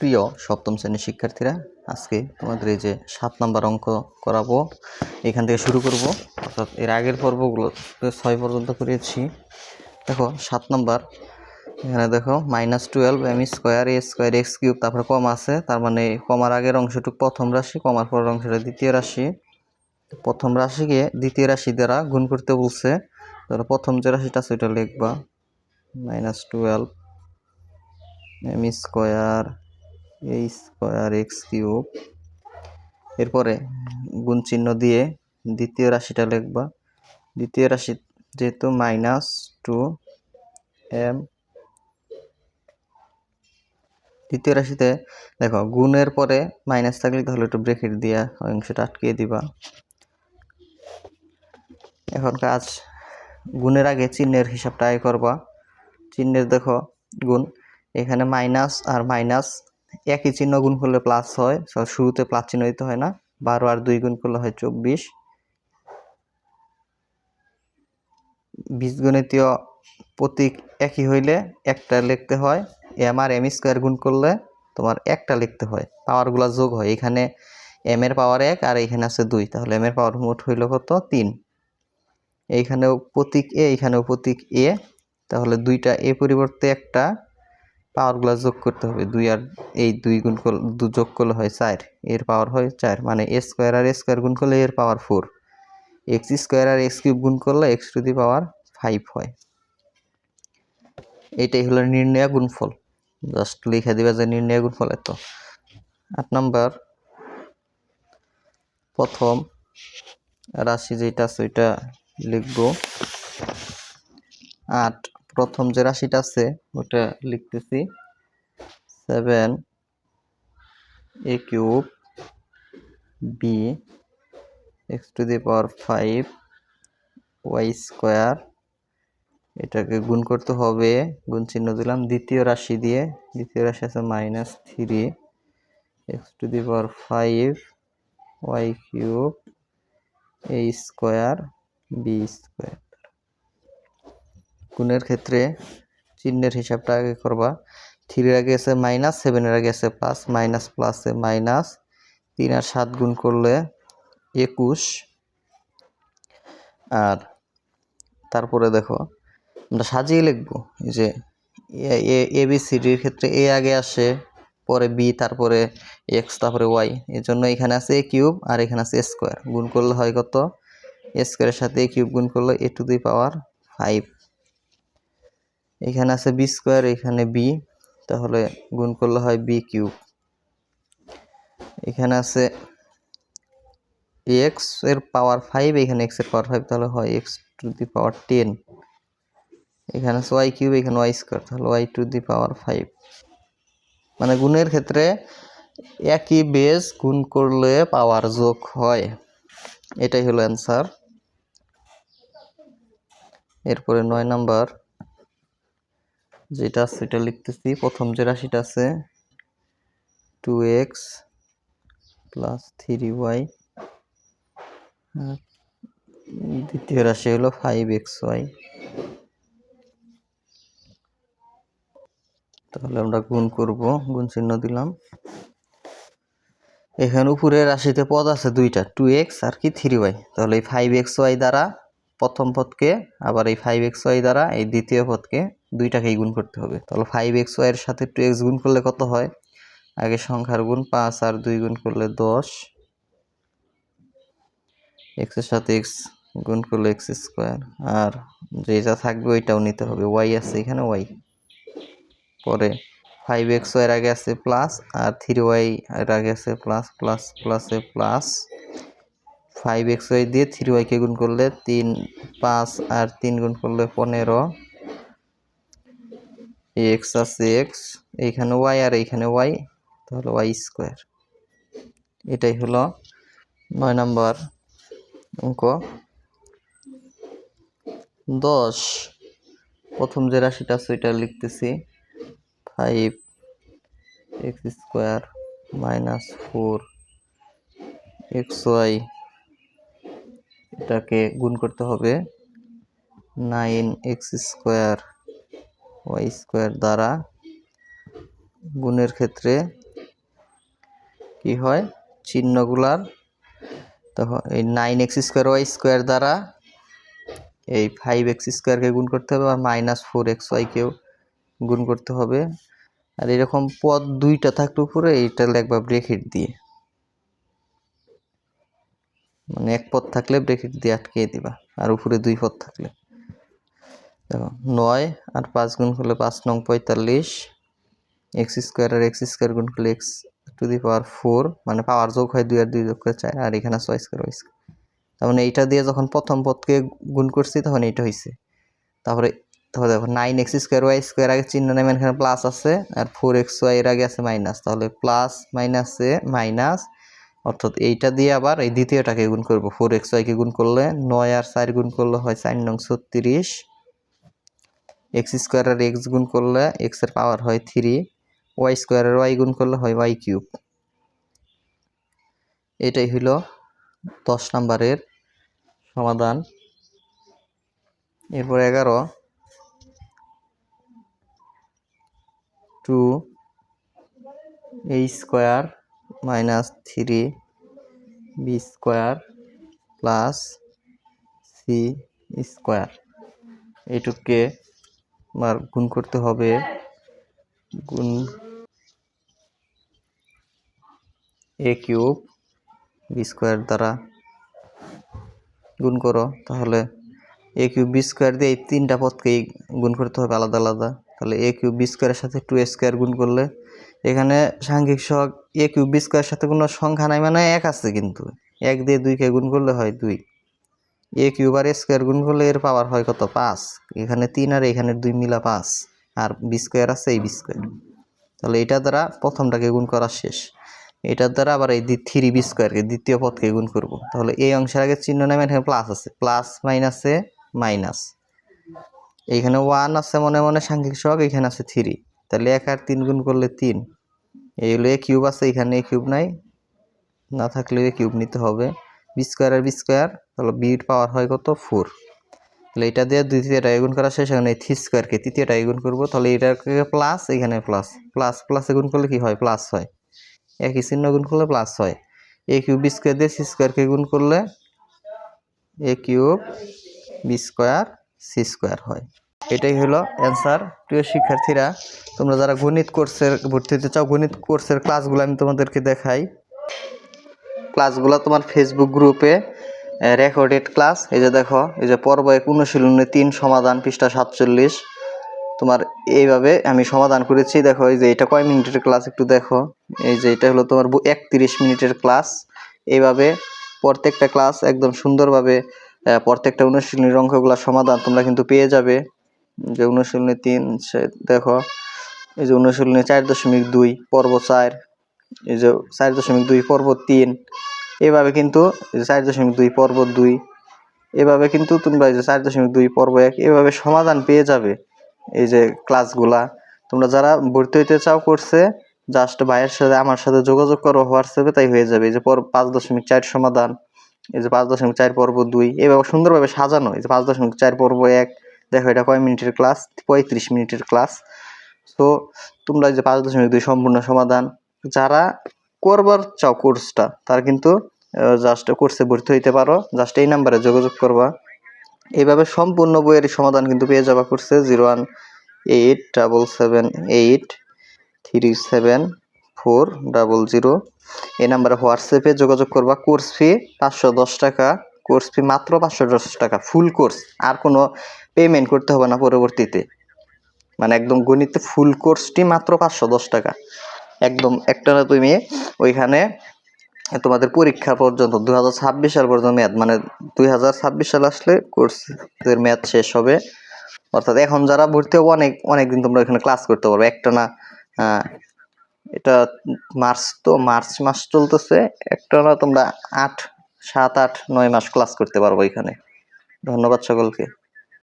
প্রিয় সপ্তম শ্রেণির শিক্ষার্থীরা, আজকে তোমাদের এই যে সাত নাম্বার অঙ্ক করাবো। এখান থেকে শুরু করব। অর্থাৎ এর আগের পর্বগুলো ছয় পর্যন্ত করিয়েছি দেখো, সাত নাম্বার। এখানে দেখো minus twelve M square A square X cube তারপরে কম আছে। তার মানে কমার আগের অংশটুকু প্রথম রাশি কমার পরের অংশটা দ্বিতীয় রাশি। প্রথম রাশিকে দ্বিতীয় রাশি দ্বারা গুণ করতে বলছে। ধরো প্রথম যে রাশিটা ওইটা লিখবা। Minus twelve M square A square X cube এরপরে গুণ চিহ্ন দিয়ে দ্বিতীয় রাশিটা লিখবা। দ্বিতীয় রাশি যেহেতু মাইনাস টু এম দ্বিতীয় রাশিতে দেখো, গুণের পরে মাইনাস থাকলে তাহলে একটু ব্রেকেট দিয়া অংশটা আটকিয়ে দিবা। এখন কাজ, গুণের আগে চিহ্নের হিসাবটা আগে করবা। চিহ্নের দেখো, গুণ, এখানে মাইনাস আর মাইনাস একই চিহ্ন গুণ করলে প্লাস হয় শুরুতে প্লাস চিহ্ন দিতে হয় না, বারো আর দুই গুণ করলে হয় চব্বিশ। বীজগণিতীয় প্রতীক একই হইলে একটা লিখতে হয় এম আর এম স্কোয়ার গুণ করলে তোমার একটা লিখতে হয় পাওয়ারগুলো যোগ হয়, এখানে এম এর পাওয়ার এক আর এখানে আছে দুই, তাহলে এম এর পাওয়ার মোট হইল কত? তিন। এইখানেও প্রতীক এ, এইখানেও প্রতীক এ, তাহলে দুইটা এ পরিবর্তে একটা পাওয়ারগুলো যোগ করতে হবে। দুই আর এই দুই গুণ করলে যোগ করলে হয় চার। এর পাওয়ার হয় চার মানে এ স্কোয়ার আর এ স্কোয়ার গুণ করলে এর পাওয়ার ফোর এক্স স্কোয়ার আর এক্স কিউব গুণ করলে X to the power five হয়। এটাই হলো নির্ণয় গুণফল। জাস্ট লিখে দিবা যে নির্ণয় গুণফল এত। আট নাম্বার। প্রথম রাশি যেটা আছে ওইটা লিখব। আট প্রথম যে রাশিটা আছে ওটা লিখতেছি। Seven A cube B X to the power five Y square এটাকে গুণ করতে হবে, গুণ চিহ্ন দিলাম। দ্বিতীয় রাশি দিয়ে, দ্বিতীয় রাশি আছে minus three X to the power five Y cube A square B square গুণের ক্ষেত্রে চিহ্নের হিসাবটা আগে করবা। থ্রির আগে আছে মাইনাস সেভেনের আগে আছে প্লাস মাইনাস প্লাসে মাইনাস তিন আর সাত গুণ করলে একুশ। আর তারপরে দেখো, আমরা সাজিয়ে লিখব যে এ বি সিডির ক্ষেত্রে এ আগে আসে, পরে বি, তারপরে এক্স, তারপরে ওয়াই এর জন্য এখানে আছে এ কিউব আর এখানে আছে স্কোয়ার। গুণ করলে হয় কত? স্কোয়ারের সাথে এ কিউব গুণ করলে এ টু দি পাওয়ার ফাইভ। এখানে আছে বি স্কোয়ার এখানে বি তাহলে গুণ করলে হয় বি কিউব এখানে আছে এক্সের পাওয়ার ফাইভ এখানে এক্সের পাওয়ার ফাইভ তাহলে হয় X to the power ten এখানে আছে ওয়াই কিউব এখানে ওয়াই স্কোয়ার তাহলে Y to the power five মানে গুণের ক্ষেত্রে একই বেস গুণ করলে পাওয়ার যোগ হয়। এটাই হলো অ্যান্সার এরপরে নয় নাম্বার যেটা আছে সেটা লিখতেছি। প্রথম যে রাশিটা আছে two X plus three Y দ্বিতীয় রাশি হলো ফাইভ এক্স ওয়াই তাহলে আমরা গুণ করব, গুণ চিহ্ন দিলাম। এখানে উপরে রাশিতে পদ আছে দুইটা টু এক্স আর কি থ্রি ওয়াই তাহলে এই ফাইভ এক্স ওয়াই দ্বারা প্রথম পদকে, আবার এই ফাইভ এক্স ওয়াই দ্বারা এই দ্বিতীয় পদকে দুইটাকেই গুণ করতে হবে। তাহলে ফাইভ এক্স ওয়াইয়ের সাথে টু এক্স গুণ করলে কত হয়? আগে সংখ্যার গুণ পাঁচ আর দুই গুণ করলে দশ। এক্সের সাথে এক্স গুণ করলে এক্স স্কোয়ার আর যেটা থাকবে ওইটাও নিতে হবে। ওয়াই আছে এখানে ওয়াই পরে ফাইভ এক্সের আগে আছে প্লাস আর থ্রি ওয়াই এর আগে আছে প্লাস প্লাস প্লাসে প্লাস ফাইভ এক্স ওয়াই দিয়ে থ্রি ওয়াইকে গুণ করলে তিন, পাঁচ আর তিন গুণ করলে পনেরো। এক্স আছে এক্স এইখানে ওয়াই আর এইখানে ওয়াই তাহলে ওয়াই স্কোয়ার এটাই হলো নয় নাম্বার অঙ্ক। দশ, প্রথম যে রাশিটা আছে ওইটা লিখতেছি। Five X square minus four X Y এটাকে গুণ করতে হবে nine X square Y square দ্বারা গুণের ক্ষেত্রে কি হয়? চিহ্নগুলার তখন এই nine X square Y square দ্বারা এই ফাইভ এক্স স্কোয়ারকে গুণ করতে হবে আর মাইনাস ফোর এক্স ওয়াইকেও গুণ করতে হবে। আর এরকম পদ দুইটা থাকলে উপরে এইটা লিখবা ব্রেকেট দিয়ে। মানে এক পথ থাকলে ব্রেকেট দিয়ে আটকিয়ে দিবা, আর উপরে দুই পথ থাকলে। দেখো, নয় আর পাঁচ গুণ করলে পাঁচ নং পঁয়তাল্লিশ এক্স স্কোয়ার আর এক্স স্কোয়ার গুণ করলে X to the power four মানে পাওয়ার যোগ হয় দুই আর দুই যোগ করে চার, আর এখানে ছয় স্কোয়ার ওয়াই স্কোয়ার তার মানে এইটা দিয়ে যখন প্রথম পদকে গুণ করছি তখন এইটা হয়েছে তারপরে তাহলে দেখো nine X square Y square আগে চিহ্ন নেমে এখানে প্লাস আছে, আর ফোর এক্স ওয়াই এর আগে আছে মাইনাস তাহলে প্লাস মাইনাসে মাইনাস অর্থাৎ এইটা দিয়ে আবার এই দ্বিতীয়টাকে গুণ করব। ফোর এক্স ওয়াইকে গুণ করলে নয় আর চার গুণ করলে হয় চার নং ছত্রিশ। এক্স স্কোয়ার আর এক্স গুণ করলে এক্সের পাওয়ার হয় থ্রি ওয়াই স্কোয়ার আর ওয়াই গুণ করলে হয় ওয়াই কিউব এটাই হইল দশ নম্বরের সমাধান। এরপর এগারো। Two A square minus three B square plus C square এইটুককে আমার গুণ করতে হবে। গুণ এ কিউব বি স্কোয়ার দ্বারা গুণ করো। তাহলে এ কিউব বি স্কোয়ার দিয়ে এই তিনটা পদকেই গুণ করতে হবে আলাদা আলাদা। তাহলে এ কিউব বি স্কোয়ারের সাথে টু স্কোয়ার গুণ করলে এখানে সাংখ্যিক সহগ এ কিউব বি স্কোয়ারের সাথে কোনো সংখ্যা নাই মানে এক আছে কিন্তু। এক দিয়ে দুইকে গুণ করলে হয় দুই। এ কিউব আর স্কোয়ার গুণ করলে এর পাওয়ার হয় কত? পাঁচ। এখানে তিন আর এখানে দুই মিলা পাঁচ। আর বি স্কোয়ার আছে এই বি স্কোয়ার। তাহলে এটা দ্বারা প্রথমটাকে গুণ করা শেষ। এটার দ্বারা আবার এই থ্রি বি স্কোয়ারকে দ্বিতীয় পদকে গুণ করব। তাহলে এই অংশের আগে চিহ্ন নেমে এখানে প্লাস আছে। প্লাস মাইনাসে মাইনাস এইখানে ওয়ান আছে মনে মনে সাংখ্যিক সহগ, এখানে আছে থ্রি তাহলে এক আর তিন গুণ করলে তিন। এই এ কিউব আছে, এখানে এ কিউব নাই। না থাকলে এ কিউব নিতে হবে। বি স্কোয়ার আর বি স্কোয়ার তাহলে বির পাওয়ার হয় কত? ফোর তাহলে এটা দিয়ে দ্বিতীয়টা গুণ করা শেষ, এখানে থ্রি স্কোয়ারকে তৃতীয়টা গুণ করব। তাহলে এটাকে প্লাস এখানে প্লাস প্লাস প্লাসে গুণ করলে কি হয়? প্লাস হয়। একই চিহ্ন গুণ করলে প্লাস হয়। এ কিউব বি স্কোয়ার দিয়ে সি স্কোয়ারকে গুণ করলে A cube B square C square হয়। এটাই হলো অ্যান্সার প্রিয় শিক্ষার্থীরা, তোমরা যারা গণিত কোর্সের ভর্তি হতে চাও, গণিত কোর্সের ক্লাসগুলো আমি তোমাদেরকে দেখাই। ক্লাসগুলো তোমার ফেসবুক গ্রুপে রেকর্ডেড ক্লাস এই যে দেখো, এই যে পর্ব এক অনুশীলনে তিন, সমাধান, পৃষ্ঠা সাতচল্লিশ। তোমার এইভাবে আমি সমাধান করেছি। দেখো, এই যে এটা কয় মিনিটের ক্লাস একটু দেখো। এই যে এটা হলো তোমার একত্রিশ মিনিটের ক্লাস এইভাবে প্রত্যেকটা ক্লাস একদম সুন্দরভাবে প্রত্যেকটা অনুশীলনীর অঙ্কগুলোর সমাধান তোমরা কিন্তু পেয়ে যাবে। যে অনুশীলনী তিন সে দেখো, এই যে অনুশীলনী চার দশমিক দুই, পর্ব চার, এই যে চার দশমিক দুই, পর্ব তিন, এভাবে কিন্তু চার দশমিক দুই, পর্ব দুই, এভাবে কিন্তু তোমরা এই যে চার দশমিক দুই, পর্ব এক, এভাবে সমাধান পেয়ে যাবে এই যে ক্লাসগুলা তোমরা যারা ভর্তি হইতে চাও করছে জাস্ট ভাইয়ের সাথে, আমার সাথে যোগাযোগ করো, হোয়াটসঅ্যাপে, তাই হয়ে যাবে। এই যে পর পাঁচ দশমিক চার সমাধান, এই যে পাঁচ দশমিক চার, পর্ব দুই, এভাবে সুন্দরভাবে সাজানো, এই যে পাঁচ দশমিক চার, পর্ব এক দেখো, এটা কয় মিনিটের ক্লাস পঁয়ত্রিশ মিনিটের ক্লাস তো তোমরা যে পাঁচ দশমিক দুই সম্পূর্ণ সমাধান। যারা করবার চাও কোর্সটা তারা কিন্তু জাস্ট কোর্সে ভর্তি হইতে পারো। জাস্ট এই নাম্বারে যোগাযোগ করবা। এইভাবে সম্পূর্ণ বইয়ের সমাধান কিন্তু পেয়ে যাবা করছে zero one eight double seven eight three seven four double zero এই নাম্বারে হোয়াটসঅ্যাপে যোগাযোগ করবা। কোর্স ফি পাঁচশো দশ টাকা। কোর্স ফি মাত্র পাঁচশো দশ টাকা ফুল কোর্স আর কোনো পেমেন্ট করতে হবে না পরবর্তীতে। মানে একদম গণিতে ফুল কোর্সটি মাত্র পাঁচশো দশ টাকা। একদম একটা না তুমি ওইখানে তোমাদের পরীক্ষা পর্যন্ত দু হাজার ছাব্বিশ সাল পর্যন্ত মেয়াদ মানে দুই হাজার ছাব্বিশ সাল আসলে কোর্সের মেয়াদ শেষ হবে। অর্থাৎ এখন যারা ভর্তি হবে, অনেক অনেক দিন তোমরা এখানে ক্লাস করতে পারবে। একটা না এটা মার্চ তো, মার্চ মাস চলতেছে, একটা না তোমরা আট সাত আট নয় মাস ক্লাস করতে পারব এখানে। ধন্যবাদ সকলকে।